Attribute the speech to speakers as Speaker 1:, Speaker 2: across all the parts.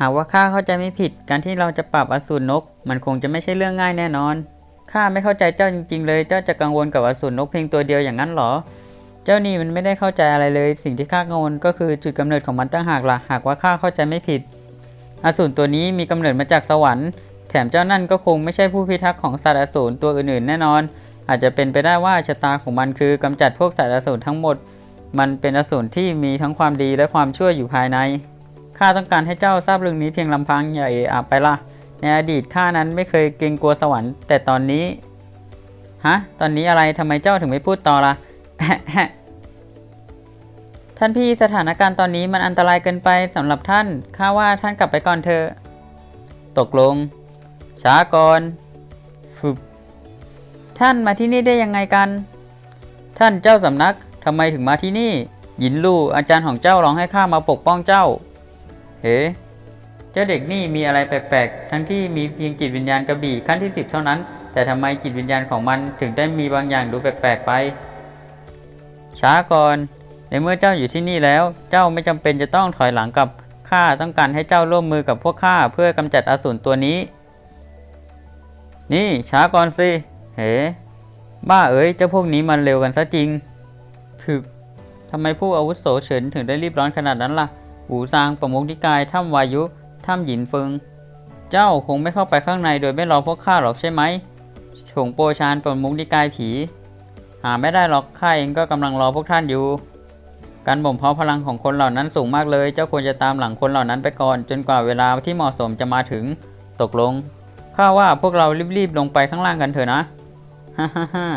Speaker 1: หากว่าข้าเข้าใจไม่ผิด การที่เราจะปรับอสูรนก มันคงจะไม่ใช่เรื่องง่ายแน่นอน ข้าไม่เข้าใจเจ้าจริง ๆ เลย เจ้าจะกังวลกับอสูรนกเพียงตัวเดียวอย่างนั้นเหรอ เจ้านี่มันไม่ได้เข้าใจอะไรเลย สิ่งที่ข้ากังวลก็คือจุดกำเนิดของมันตั้งหากล่ะ หากว่าข้าเข้าใจไม่ผิด อสูรตัวนี้มีกำเนิดมาจากสวรรค์ แถมเจ้านั่นก็คงไม่ใช่ผู้พิทักษ์ของสัตว์อสูรตัวอื่นๆ แน่นอน อาจจะเป็นไปได้ว่าชะตาของมันคือกำจัดพวกสัตว์อสูรทั้งหมด มันเป็นอสูรที่มีทั้งความดีและความชั่วอยู่ภายใน ข้าต้องการให้เจ้าทราบเรื่องนี้เพียงลำพังอย่าเอะอะไปล่ะ ในอดีตข้านั้นไม่เคยเกรงกลัวสวรรค์ แต่ตอนนี้ ฮะ ตอนนี้อะไรทำไมเจ้าถึงไม่พูดต่อล่ะท่านพี่สถานการณ์ตอนนี้มันอันตรายเกินไปสำหรับท่าน ข้าว่าท่านกลับไปก่อนเถอะ ตกลง ช้าก่อนฟึบท่านมาที่นี่ได้ยังไงกัน ท่านเจ้าสำนักทำไมถึงมาที่นี่ หยินลู่อาจารย์ของเจ้าร้องให้ข้ามาปกป้องเจ้า เฮ้เจ้าเด็กนี่มีอะไรแปลกๆ ทั้งที่มีเพียงจิตวิญญาณกระบี่ขั้นที่สิบเท่านั้น แต่ทำไมจิตวิญญาณของมันถึงได้มีบางอย่างดูแปลกๆไป ช้าก่อน ในเมื่อเจ้าอยู่ที่นี่แล้ว เจ้าไม่จำเป็นจะต้องถอยหลังกับข้าต้องการให้เจ้าร่วมมือกับพวกข้าเพื่อกำจัดอสูรตัวนี้ นี่ช้าก่อนสิเฮ้บ้าเอ๋ยเจ้าพวกนี้มันเร็วกันซะจริงถึกทำไมผู้อาวุโสเฉินถึงได้รีบร้อนขนาดนั้นล่ะ หูซางประมุขนิกายถ้ำวายุถ้ำหยินเฟิง เจ้าคงไม่เข้าไปข้างในโดยไม่รอพวกข้าหรอกใช่ไหมฉงโปชานประมุขนิกายผี หาไม่ได้หรอกข้าเองก็กำลังรอพวกท่านอยู่ การบ่มเพาะพลังของคนเหล่านั้นสูงมากเลย เจ้าควรจะตามหลังคนเหล่านั้นไปก่อน จนกว่าเวลาที่เหมาะสมจะมาถึง ตกลงข้าว่าพวกเรารีบๆลงไปข้างล่างกันเถอะนะฮ่าฮ่าฮ่า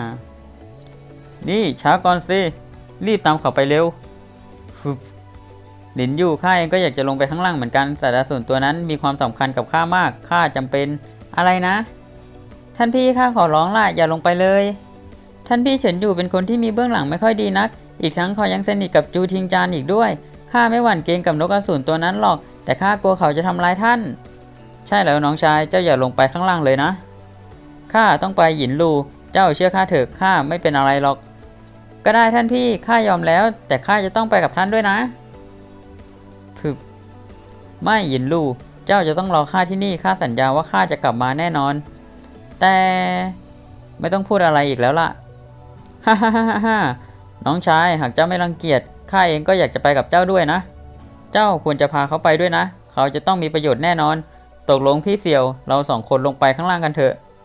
Speaker 1: นี่ช้าก่อนสิรีบตามเขาไปเร็วฟึบ หลินยู่ข้าเองก็อยากจะลงไปข้างล่างเหมือนกันแต่ส่วนตัวนั้นมีความสำคัญกับข้ามากข้าจำเป็นอะไรนะ ท่านพี่ข้าขอร้องล่ะอย่าลงไปเลย ท่านพี่เฉินอยู่เป็นคนที่มีเบื้องหลังไม่ค่อยดีนัก อีกทั้งเขายังสนิทกับจูทิงจานอีกด้วยข้าไม่หวั่นเกรงกับนกอสูรตัวนั้นหรอก แต่ข้ากลัวเขาจะทำร้ายท่าน ใช่แล้วน้องชายเจ้าอย่าลงไปข้างล่างเลยนะข้าต้องไปหยินลูเจ้าเชื่อข้าเถอะข้าไม่เป็นอะไรหรอก ก็ได้ท่านพี่ข้ายอมแล้ว แต่ข้าจะต้องไปกับท่านด้วยนะึบไม่หยินลูเจ้าจะต้องรอข้าที่นี่ข้าสัญญาว่าข้าจะกลับมาแน่นอน แต่ไม่ต้องพูดอะไรอีกแล้วล่ะฮ่าฮ่าฮ่าฮ่าน้องชายหากเจ้าไม่รังเกียจข้าเองก็อยากจะไปกับเจ้าด้วยนะ เจ้าควรจะพาเขาไปด้วยนะ เขาจะต้องมีประโยชน์แน่นอน ตกลงพี่เสี่ยว เราสองคนลงไปข้างล่างกันเถอะ